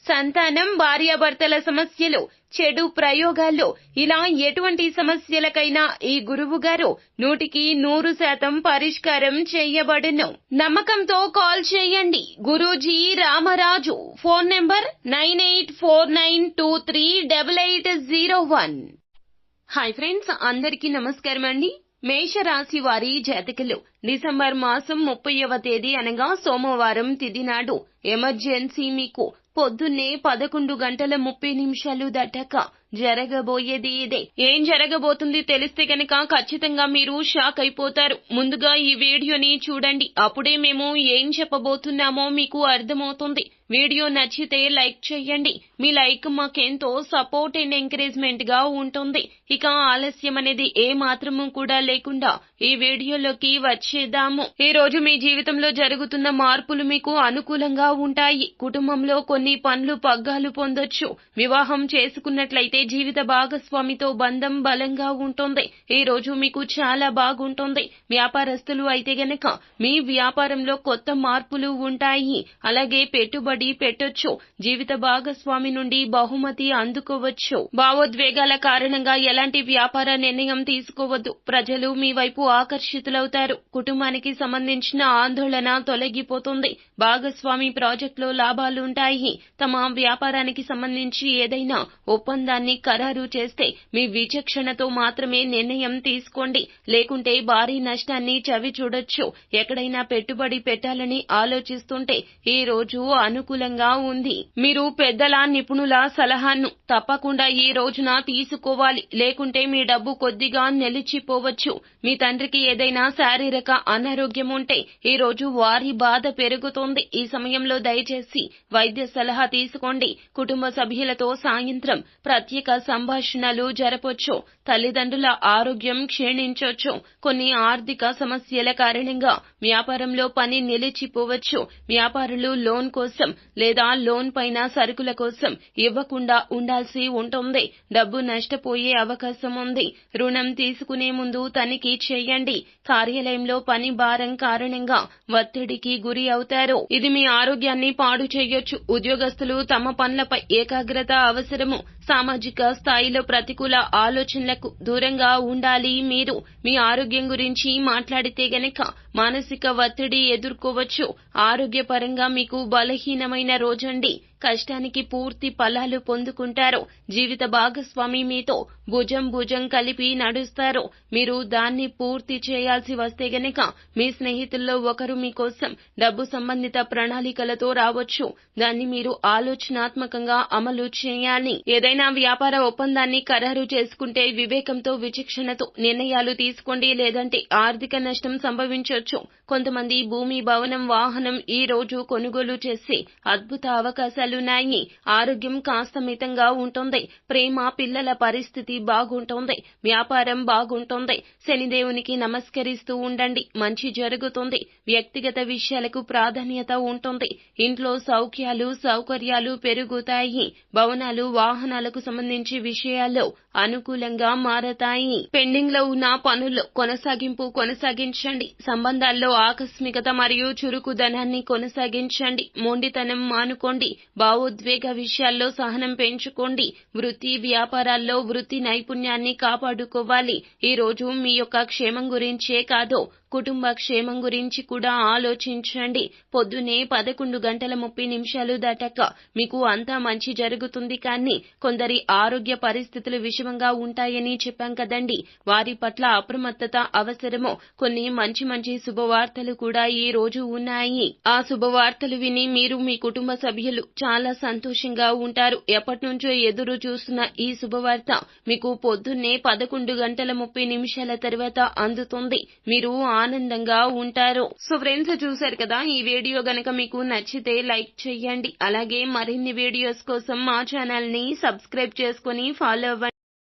సంతానం భార్యాభర్తల సమస్యలు చెడు ప్రయోగాల్లో ఇలా ఎటువంటి సమస్యలకైనా ఈ గురువు గారు నూటికి నూరు శాతం పరిష్కారం చేయబడును. నమ్మకంతో కాల్ చేయండి. Guruji Ramaraju. Phone number nine eight four nine two three double eight zero one. Hi friends అందరికీ నమస్కారం అండి. మేషరాశి వారి జాతకులు డిసెంబర్ మాసం ముప్పైవ తేదీ అనగా సోమవారం తిది నాడు. ఎమర్జెన్సీ మీకు పొద్దున్నే పదకొండు గంటల ముప్పై నిమిషాలు దాటాక జరగబోయేది ఇదే ఏం జరగబోతుంది తెలిస్తే గనక ఖచ్చితంగా మీరు షాక్ అయిపోతారు. ముందుగా ఈ వీడియోని చూడండి. అప్పుడే మేము ఏం చెప్పబోతున్నామో మీకు అర్థమవుతుంది. వీడియో నచ్చితే లైక్ చేయండి. మీ లైక్ మాకెంతో సపోర్ట్ అండ్ ఎంకరేజ్మెంట్గా ఉంటుంది. ఇక ఆలస్యం అనేది ఏ మాత్రము కూడా లేకుండా ఈ వీడియోలోకి వచ్చేద్దాము. ఈ రోజు మీ జీవితంలో జరుగుతున్న మార్పులు మీకు అనుకూలంగా ఉంటాయి. కుటుంబంలో కొన్ని పనులు పగ్గాలు పొందొచ్చు. వివాహం చేసుకున్నట్లయితే జీవిత భాగస్వామితో బంధం బలంగా ఉంటుంది. ఈ రోజు మీకు చాలా బాగుంటుంది. వ్యాపారస్తులు అయితే గనక మీ వ్యాపారంలో కొత్త మార్పులు ఉంటాయి. అలాగే పెట్టుబడి పెట్టొచ్చు. జీవిత భాగస్వామి నుండి బహుమతి అందుకోవచ్చు. భావోద్వేగాల కారణంగా ఎలాంటి వ్యాపార నిర్ణయం తీసుకోవద్దు. ప్రజలు మీ వైపు ఆకర్షితులవుతారు. కుటుంబానికి సంబంధించిన ఆందోళన తొలగిపోతుంది. భాగస్వామి ప్రాజెక్టులో లాభాలుంటాయి. తమ వ్యాపారానికి సంబంధించి ఏదైనా ఒప్పందాన్ని ఖరారు చేస్తే మీ విచక్షణతో మాత్రమే నిర్ణయం తీసుకోండి. లేకుంటే భారీ నష్టాన్ని చవి చూడొచ్చు. ఎక్కడైనా పెట్టుబడి పెట్టాలని ఆలోచిస్తుంటే ఈ రోజు అనుకూలంగా ఉంది. మీరు పెద్దల నిపుణుల సలహాను తప్పకుండా ఈ రోజున తీసుకోవాలి. లేకుంటే మీ డబ్బు కొద్దిగా నిలిచిపోవచ్చు. మీ తండ్రికి ఏదైనా శారీరక అనారోగ్యం ఉంటే ఈ రోజు వారి బాధ పెరుగుతోంది. ఈ సమయంలో దయచేసి వైద్య సలహా తీసుకోండి. కుటుంబ సభ్యులతో సాయంత్రం ప్రత్యేక సంభాషణలు జరపొచ్చు. తల్లిదండ్రుల ఆరోగ్యం క్షీణించొచ్చు. కొన్ని ఆర్థిక సమస్యల కారణంగా వ్యాపారంలో పని నిలిచిపోవచ్చు. వ్యాపారులు లోన్ కోసం లేదా లోన్ పైన సరుకుల కోసం ఇవ్వకుండా ఉండాల్సి ఉంటుంది. డబ్బు నష్టపోయే అవకాశం ఉంది. రుణం తీసుకునే ముందు తనిఖీ చేయండి. కార్యాలయంలో పని భారం కారణంగా ఒత్తిడికి గురి అవుతారు. ఇది మీ ఆరోగ్యాన్ని పాడు చేయొచ్చు. ఉద్యోగస్తులు తమ పనులపై ఏకాగ్రత అవసరము. సామాజిక స్థాయిలో ప్రతికూల ఆలోచనలకు దూరంగా ఉండాలి. మీరు మీ ఆరోగ్యం గురించి మాట్లాడితే గనక మానసిక ఒత్తిడి ఎదుర్కోవచ్చు. ఆరోగ్యపరంగా మీకు బలహీనమైన రోజండి. కష్టానికి పూర్తి ఫలాలు పొందుకుంటారు. జీవిత భాగస్వామి మీతో భుజం భుజం కలిపి నడుస్తారు. మీరు దాన్ని పూర్తి చేయాల్సి వస్తే గనక మీ స్నేహితుల్లో ఒకరు మీకోసం డబ్బు సంబంధిత ప్రణాళికలతో రావచ్చు. దాన్ని మీరు ఆలోచనాత్మకంగా అమలు చేయాలి. ఏదైనా వ్యాపార ఒప్పందాన్ని ఖరారు చేసుకుంటే వివేకంతో విచక్షణతో నిర్ణయాలు తీసుకోండి. లేదంటే ఆర్థిక నష్టం సంభవించవచ్చు కొంతమంది భూమి భవనం వాహనం ఈ రోజు కొనుగోలు చేసి అద్భుత అవకాశాలున్నాయి ఆరోగ్యం కాస్త మితంగా ఉంటుంది. ప్రేమ పిల్లల పరిస్థితి బాగుంటుంది. వ్యాపారం బాగుంటుంది. శనిదేవునికి నమస్కరిస్తూ ఉండండి. మంచి జరుగుతుంది. వ్యక్తిగత విషయాలకు ప్రాధాన్యత ఉంటుంది. ఇంట్లో సౌఖ్యాలు సౌకర్యాలు పెరుగుతాయి. భవనాలు వాహనాలకు సంబంధించి విషయాల్లో అనుకూలంగా మారతాయి. పెండింగ్లో ఉన్న పనుల్లో కొనసాగింపు కొనసాగించండి. సంబంధాల్లో ఆకస్మికత మరియు చురుకుదనాన్ని కొనసాగించండి. మొండితనం మానుకోండి. భావోద్వేగ విషయాల్లో సహనం పెంచుకోండి. వృత్తి వ్యాపారాల్లో వృత్తి నైపుణ్యాన్ని కాపాడుకోవాలి. ఈ రోజు మీ యొక్క క్షేమం గురించే కాదు. కుటుంబ క్షేమం గురించి కూడా ఆలోచించండి. పొద్దునే పదకొండు గంటల ముప్పై నిమిషాలు దాటాక మీకు అంతా మంచి జరుగుతుంది కానీ కొందరి ఆరోగ్య పరిస్థితులు విషమంగా ఉంటాయని చెప్పాం కదండి. వారి పట్ల అప్రమత్తత అవసరమో కొన్ని మంచి మంచి శుభవార్తలు కూడా ఈ రోజు ఉన్నాయి. ఆ శుభవార్తలు విని మీరు మీ కుటుంబ సభ్యులు చాలా సంతోషంగా ఉంటారు. ఎప్పటి నుంచో ఎదురు చూస్తున్న ఈ శుభవార్త మీకు పొద్దున్నే పదకొండు గంటల ముప్పై నిమిషాల తర్వాత అందుతుంది. మీరు ఆనందంగా ఉంటారు. సో ఫ్రెండ్స్ చూశారు కదా ఈ వీడియో గనక మీకు నచ్చితే లైక్ చేయండి అలాగే మరిన్ని వీడియోస్ కోసం మా ఛానల్ని సబ్స్క్రైబ్ చేసుకుని ఫాలో అవ్వండి.